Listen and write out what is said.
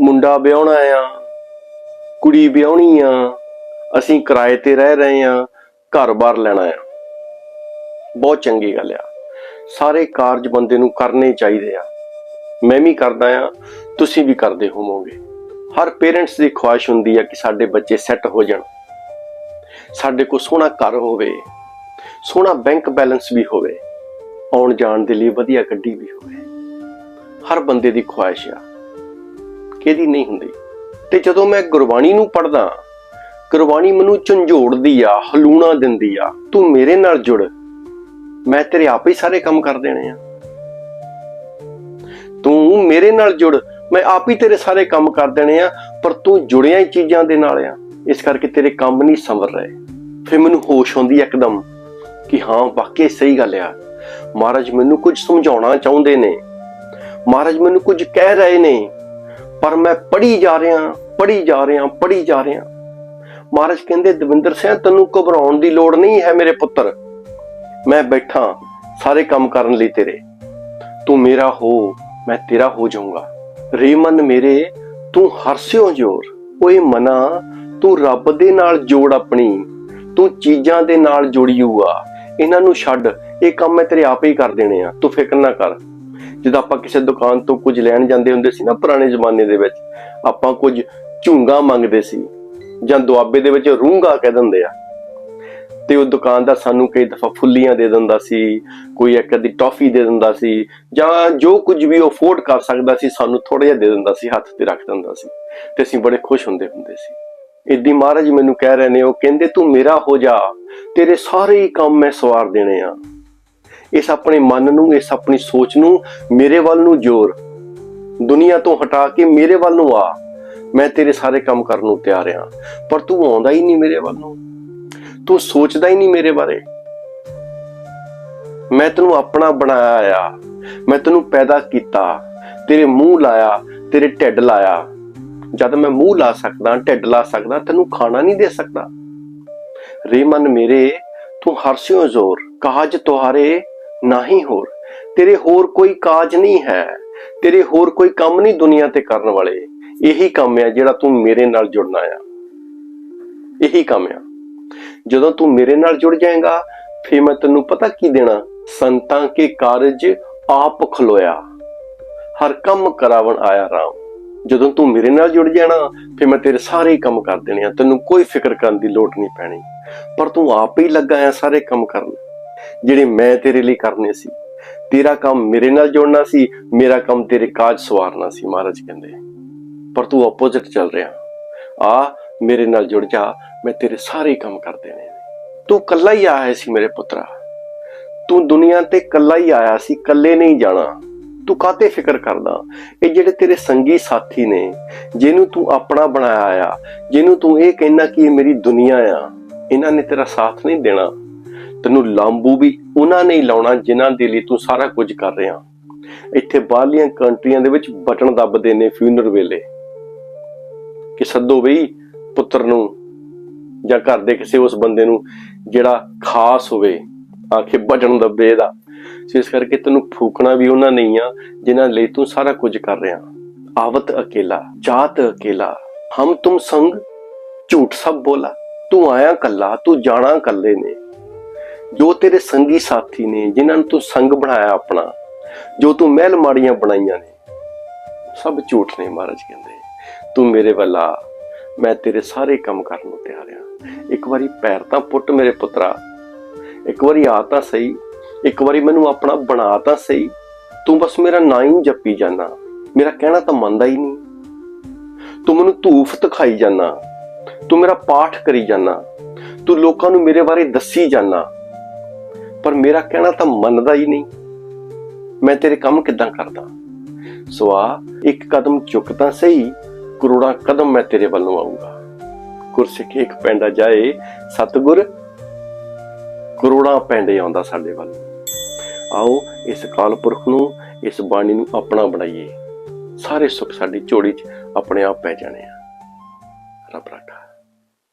ਮੁੰਡਾ ਵਿਆਹਣਾ ਆ, ਕੁੜੀ ਵਿਆਹਣੀ ਆ, ਅਸੀਂ ਕਿਰਾਏ ਤੇ ਰਹਿ ਰਹੇ ਆ ਘਰ-ਬਾਰ ਲੈਣਾ ਆ। ਬਹੁਤ ਚੰਗੀ ਗੱਲ ਆ। ਸਾਰੇ ਕਾਰਜ ਬੰਦੇ ਨੂੰ ਕਰਨੇ ਚਾਹੀਦੇ ਆ। ਮੈਂ ਵੀ ਕਰਦਾ ਆ, ਤੁਸੀਂ ਵੀ ਕਰਦੇ ਹੋਵੋਗੇ। ਹਰ ਪੇਰੈਂਟਸ ਦੀ ਖੁਆਇਸ਼ ਹੁੰਦੀ ਆ ਕਿ ਸਾਡੇ ਬੱਚੇ ਸੈੱਟ ਹੋ ਜਾਣ। ਸਾਡੇ ਕੋਲ ਸੋਹਣਾ ਘਰ ਹੋਵੇ, ਸੋਹਣਾ ਬੈਂਕ ਬੈਲੈਂਸ ਵੀ ਹੋਵੇ, ਆਉਣ ਜਾਣ ਦੇ ਲਈ ਵਧੀਆ ਗੱਡੀ ਵੀ ਹੋਵੇ। ਹਰ ਬੰਦੇ ਦੀ ਖੁਆਇਸ਼ ਆ। ਕਿਹਦੀ ਨਹੀਂ ਹੁੰਦੀ। ਤੇ ਜਦੋਂ ਮੈਂ ਗੁਰਬਾਣੀ ਨੂੰ ਪੜਦਾ ਗੁਰਬਾਣੀ ਮੈਨੂੰ ਝੰਜੋੜਦੀ ਆ, ਹਲੂਣਾ ਦਿੰਦੀ ਆ, ਤੂੰ ਮੇਰੇ ਨਾਲ ਜੁੜ। ਮੈਂ ਤੇਰੇ ਆਪੇ ਹੀ ਸਾਰੇ ਕੰਮ ਕਰ ਦੇਣੇ ਆ। ਤੂੰ ਮੇਰੇ ਨਾਲ ਜੁੜ, ਮੈਂ ਆਪ ਹੀ ਤੇਰੇ ਸਾਰੇ ਕੰਮ ਕਰ ਦੇਣੇ ਆ, ਪਰ ਤੂੰ ਜੁੜਿਆ ਹੀ ਚੀਜ਼ਾਂ ਦੇ ਨਾਲ ਆ। ਇਸ ਕਰਕੇ ਤੇਰੇ ਕੰਮ ਨਹੀਂ ਸੰਵਰ ਰਹੇ। ਫਿਰ ਮੈਨੂੰ ਹੋਸ਼ ਹੁੰਦੀ ਇੱਕਦਮ ਕਿ ਹਾਂ, ਵਾਕਈ ਸਹੀ ਗੱਲ ਆ। ਮਹਾਰਾਜ ਮੈਨੂੰ ਕੁਝ ਸਮਝਾਉਣਾ ਚਾਹੁੰਦੇ ਨੇ। ਮਹਾਰਾਜ ਮੈਨੂੰ ਕੁਝ ਕਹਿ ਰਹੇ ਨੇ। ਪਰ ਮੈਂ ਪੜ੍ਹੀ ਜਾ ਰਿਹਾ, ਪੜ੍ਹੀ ਜਾ ਰਿਹਾ, ਪੜ੍ਹੀ ਜਾ ਰਿਹਾ। ਮਹਾਰਾਜ ਕਹਿੰਦੇ, ਦਵਿੰਦਰ ਸਿੰਘ ਤੈਨੂੰ ਘਬਰਾਉਣ ਦੀ ਲੋੜ ਨਹੀਂ ਹੈ ਮੇਰੇ ਪੁੱਤਰ। ਮੈਂ ਬੈਠਾ ਸਾਰੇ ਕੰਮ ਕਰਨ ਲਈ ਤੇਰੇ। ਤੂੰ ਮੇਰਾ ਹੋ, ਮੈਂ ਤੇਰਾ ਹੋ ਜਾਊਂਗਾ। ਰੇਮਨ ਮੇਰੇ, ਤੂੰ ਹਰਸਿਓ ਜੋਰ। ਓਏ ਮਨਾ, ਤੂੰ ਰੱਬ ਦੇ ਨਾਲ ਜੋੜ ਆਪਣੀ। ਤੂੰ ਚੀਜ਼ਾਂ ਦੇ ਨਾਲ ਜੁੜੀਊ ਆ ਇਹਨਾਂ ਨੂੰ ਛੱਡ, ਇਹ ਕੰਮ ਮੈਂ ਤੇਰੇ ਆਪੇ ਹੀ ਕਰ ਦੇਣੇ ਆ। ਤੂੰ ਫਿਕਰ ਨਾ ਕਰ। ਜਦੋਂ ਆਪਾਂ ਕਿਸੇ ਦੁਕਾਨ ਤੋਂ ਕੁਝ ਲੈਣ ਜਾਂਦੇ ਹੁੰਦੇ ਸੀ ਨਾ ਪੁਰਾਣੇ ਜ਼ਮਾਨੇ ਦੇ ਵਿੱਚ, ਆਪਾਂ ਕੁਝ ਝੁੰਗਾ ਮੰਗਦੇ ਸੀ ਜਾਂ ਦੁਆਬੇ ਦੇ ਵਿੱਚ ਰੂੰਗਾ ਕਹਿ ਦਿੰਦੇ ਆ। ਤੇ ਉਹ ਦੁਕਾਨਦਾਰ ਸਾਨੂੰ ਕਈ ਦਫਾ ਫੁੱਲੀਆਂ ਦੇ ਦਿੰਦਾ ਸੀ, ਕੋਈ ਇੱਕ ਅੱਧੀ ਟੌਫੀ ਦੇ ਦਿੰਦਾ ਸੀ ਜਾਂ ਜੋ ਕੁਝ ਵੀ ਉਹ ਅਫੋਰਡ ਕਰ ਸਕਦਾ ਸੀ, ਸਾਨੂੰ ਥੋੜਾ ਜਿਹਾ ਦੇ ਦਿੰਦਾ ਸੀ, ਹੱਥ ਤੇ ਰੱਖ ਦਿੰਦਾ ਸੀ ਤੇ ਅਸੀਂ ਬੜੇ ਖੁਸ਼ ਹੁੰਦੇ ਹੁੰਦੇ ਸੀ। ਇਦਾਂ ਮਹਾਰਾਜ ਮੈਨੂੰ ਕਹਿ ਰਹੇ ਨੇ, ਉਹ ਕਹਿੰਦੇ, ਤੂੰ ਮੇਰਾ ਹੋ ਜਾ, ਤੇਰੇ ਸਾਰੇ ਹੀ ਕੰਮ ਮੈਂ ਸਵਾਰ ਦੇਣੇ ਆ। ਇਸ ਆਪਣੇ ਮਨ ਨੂੰ, ਇਸ ਆਪਣੀ ਸੋਚ ਨੂੰ ਮੇਰੇ ਵੱਲ ਨੂੰ ਜੋਰ। ਦੁਨੀਆ ਤੋਂ ਹਟਾ ਕੇ ਮੇਰੇ ਵੱਲ ਨੂੰ ਆ। ਮੈਂ ਤੇਰੇ ਸਾਰੇ ਕੰਮ ਕਰਨ ਨੂੰ ਤਿਆਰ ਹਾਂ, ਪਰ ਤੂੰ ਆਉਂਦਾ ਹੀ ਨਹੀਂ ਮੇਰੇ ਵੱਲ ਨੂੰ। ਤੂੰ ਸੋਚਦਾ ਹੀ ਨਹੀਂ ਮੇਰੇ ਬਾਰੇ। ਮੈਂ ਤੈਨੂੰ ਆਪਣਾ ਬਣਾਇਆ ਆ। ਮੈਂ ਤੈਨੂੰ ਪੈਦਾ ਕੀਤਾ। ਤੇਰੇ ਮੂੰਹ ਲਾਇਆ, ਤੇਰੇ ਢਿੱਡ ਲਾਇਆ। ਜਦ ਮੈਂ ਮੂੰਹ ਲਾ ਸਕਦਾ, ਢਿੱਡ ਲਾ ਸਕਦਾ, ਤੈਨੂੰ ਖਾਣਾ ਨਹੀਂ ਦੇ ਸਕਦਾ। ਰੇ ਮਨ ਮੇਰੇ, ਤੂੰ ਹਰਸਿਓ ਜ਼ੋਰ। ਕਾਜ ਤੁਹਾਰੇ ਨਾ ਹੀ ਹੋਰ। ਤੇਰੇ ਹੋਰ ਕੋਈ ਕਾਜ ਨਹੀਂ ਹੈ। ਤੇਰੇ ਹੋਰ ਕੋਈ ਕੰਮ ਨਹੀਂ ਦੁਨੀਆ ਤੇ ਕਰਨ ਵਾਲੇ। ਇਹੀ ਕੰਮ ਆ ਜਿਹੜਾ ਤੂੰ ਮੇਰੇ ਨਾਲ ਜੁੜਨਾ ਆ। ਇਹੀ ਕੰਮ ਆ। ਜਦੋਂ ਤੂੰ ਮੇਰੇ ਨਾਲ ਜੁੜ ਜਾਏਗਾ, ਫਿਰ ਮੈਂ ਤੈਨੂੰ ਪਤਾ ਕੀ ਦੇਣਾ? ਸੰਤਾਂ ਕੇ ਕਾਰਜ ਆਪ ਖਲੋਇਆ। ਹਰ ਕੰਮ ਕਰਾਵਣ ਆਇਆ ਰਾਮ। ਜਦੋਂ ਤੂੰ ਮੇਰੇ ਨਾਲ ਜੁੜ ਜਾਣਾ, ਫਿਰ ਮੈਂ ਤੇਰੇ ਸਾਰੇ ਹੀ ਕੰਮ ਕਰ ਦੇਣੇ ਆ। ਤੈਨੂੰ ਕੋਈ ਫਿਕਰ ਕਰਨ ਦੀ ਲੋੜ ਨਹੀਂ ਪੈਣੀ। ਪਰ ਤੂੰ ਆਪ ਹੀ ਲੱਗਾ ਆ ਸਾਰੇ ਕੰਮ ਕਰਨ। ਜਿਹੜੇ ਮੈਂ ਤੇਰੇ ਲਈ ਕਰਨੇ ਸੀ। ਤੇਰਾ ਕੰਮ ਮੇਰੇ ਨਾਲ ਜੁੜਨਾ ਸੀ, ਮੇਰਾ ਕੰਮ ਤੇਰੇ ਕਾਜ ਸਵਾਰਨਾ ਸੀ, ਮਹਾਰਾਜ ਕਹਿੰਦੇ। ਪਰ ਤੂੰ ਆਪੋਜ਼ਿਟ ਚੱਲ ਰਿਹਾ। ਆ, ਮੇਰੇ ਨਾਲ ਜੁੜ ਜਾ, ਮੈਂ ਤੇਰੇ ਸਾਰੇ ਕੰਮ ਕਰ ਦੇਣੇ ਨੇ। ਤੂੰ ਕੱਲਾ ਹੀ ਆਇਆ ਸੀ ਮੇਰੇ ਪੁੱਤਰਾ। ਤੂੰ ਦੁਨੀਆ ਤੇ ਕੱਲਾ ਹੀ ਆਇਆ ਸੀ ਕੱਲੇ ਨਹੀਂ ਜਾਣਾ। ਤੂੰ ਕਾਤੇ ਫਿਕਰ ਕਰਦਾ? ਇਹ ਜਿਹੜੇ ਤੇਰੇ ਸੰਗੀ ਸਾਥੀ ਨੇ, ਜਿਹਨੂੰ ਤੂੰ ਆਪਣਾ ਬਣਾਇਆ ਆ, ਜਿਹਨੂੰ ਤੂੰ ਇਹ ਕਹਿਣਾ ਕਿ ਇਹ ਮੇਰੀ ਦੁਨੀਆ ਆ, ਇਹਨਾਂ ਨੇ ਤੇਰਾ ਸਾਥ ਨਹੀਂ ਦੇਣਾ। ਤੈਨੂੰ ਲਾਂਬੂ ਵੀ ਉਹਨਾਂ ਨੇ ਹੀ ਲਾਉਣਾ ਜਿਨ੍ਹਾਂ ਦੇ ਲਈ ਤੂੰ ਸਾਰਾ ਕੁਝ ਕਰ ਰਿਹਾ। ਇੱਥੇ ਬਾਹਰਲੀਆਂ ਕੰਟਰੀਆਂ ਦੇ ਵਿੱਚ ਬਟਨ ਦੱਬਦੇ ਨੇ ਫਿਊਨਰ ਵੇਲੇ। ਕਿ ਸੱਦੋ ਬਈ ਪੁੱਤਰ ਨੂੰ ਜਾਂ ਘਰ ਦੇ ਕਿਸੇ ਉਸ ਬੰਦੇ ਨੂੰ ਜਿਹੜਾ ਖਾਸ ਹੋਵੇ, ਆਖੇ ਬਟਨ ਦੱਬੇ ਦਾ ਇਸ ਕਰਕੇ ਤੈਨੂੰ ਫੂਕਣਾ ਵੀ ਉਹਨਾਂ ਨਹੀਂ ਆ, ਜਿਨ੍ਹਾਂ ਲਈ ਤੂੰ ਸਾਰਾ ਕੁਝ ਕਰ ਰਿਹਾ। ਆਵਤ ਅਕੇਲਾ, ਜਾਤ ਅਕੇਲਾ, ਹਮ ਤੁਮ ਸੰਗ ਝੂਠ ਸਭ ਬੋਲਾ। ਤੂੰ ਆਇਆ ਕੱਲਾ, ਤੂੰ ਜਾਣਾ ਕੱਲੇ ਨੇ। ਜੋ ਤੇਰੇ ਸੰਗੀ ਸਾਥੀ ਨੇ, ਜਿਨ੍ਹਾਂ ਨੂੰ ਤੂੰ ਸੰਗ ਬਣਾਇਆ ਆਪਣਾ, ਜੋ ਤੂੰ ਮਹਿਲ ਮਾੜੀਆਂ ਬਣਾਈਆਂ ਨੇ, ਸਭ ਝੂਠ ਨੇ ਮਹਾਰਾਜ ਕਹਿੰਦੇ। ਤੂੰ ਮੇਰੇ ਵੱਲ ਆ, ਮੈਂ ਤੇਰੇ ਸਾਰੇ ਕੰਮ ਕਰਨ ਨੂੰ ਤਿਆਰ ਆ। ਇੱਕ ਵਾਰੀ ਪੈਰ ਤਾਂ ਪੁੱਟ ਮੇਰੇ ਪੁੱਤਰਾ, ਇੱਕ ਵਾਰੀ ਆ ਤਾਂ ਸਹੀ, ਇੱਕ ਵਾਰੀ ਮੈਨੂੰ ਆਪਣਾ ਬਣਾ ਤਾਂ ਸਹੀ। ਤੂੰ ਬਸ ਮੇਰਾ ਨਾਂ ਹੀ ਜੱਪੀ ਜਾਣਾ ਮੇਰਾ ਕਹਿਣਾ ਤਾਂ ਮੰਨਦਾ ਹੀ ਨਹੀਂ। ਤੂੰ ਮੈਨੂੰ ਧੂਫ ਦਿਖਾਈ ਜਾਣਾ ਤੂੰ ਮੇਰਾ ਪਾਠ ਕਰੀ ਜਾਣਾ ਤੂੰ ਲੋਕਾਂ ਨੂੰ ਮੇਰੇ ਬਾਰੇ ਦੱਸੀ ਜਾਣਾ ਪਰ ਮੇਰਾ ਕਹਿਣਾ ਤਾਂ ਮੰਨਦਾ ਹੀ ਨਹੀਂ। ਮੈਂ ਤੇਰੇ ਕੰਮ ਕਿੱਦਾਂ ਕਰਦਾ? ਸੋ ਇੱਕ ਕਦਮ ਚੁੱਕ ਤਾਂ ਸਹੀ, ਕਰੋੜਾਂ ਕਦਮ ਮੈਂ ਤੇਰੇ ਵੱਲੋਂ ਆਊਂਗਾ। ਗੁਰਸਿੱਖ, ਇੱਕ ਪੈਂਡਾ ਜਾਏ, ਸਤਗੁਰ, ਕਰੋੜਾਂ ਪੈਂਡੇ ਆਉਂਦਾ ਸਾਡੇ ਵੱਲ। ਆਓ, ਇਸ ਕਾਲ ਪੁਰਖ ਨੂੰ, ਇਸ ਬਾਣੀ ਨੂੰ ਆਪਣਾ ਬਣਾਈਏ। ਸਾਰੇ ਸੁੱਖ ਸਾਡੀ ਝੋਲੀ 'ਚ ਆਪਣੇ ਆਪ ਪੈ ਜਾਣੇ ਆ। ਰੱਬ ਰਾਖਾ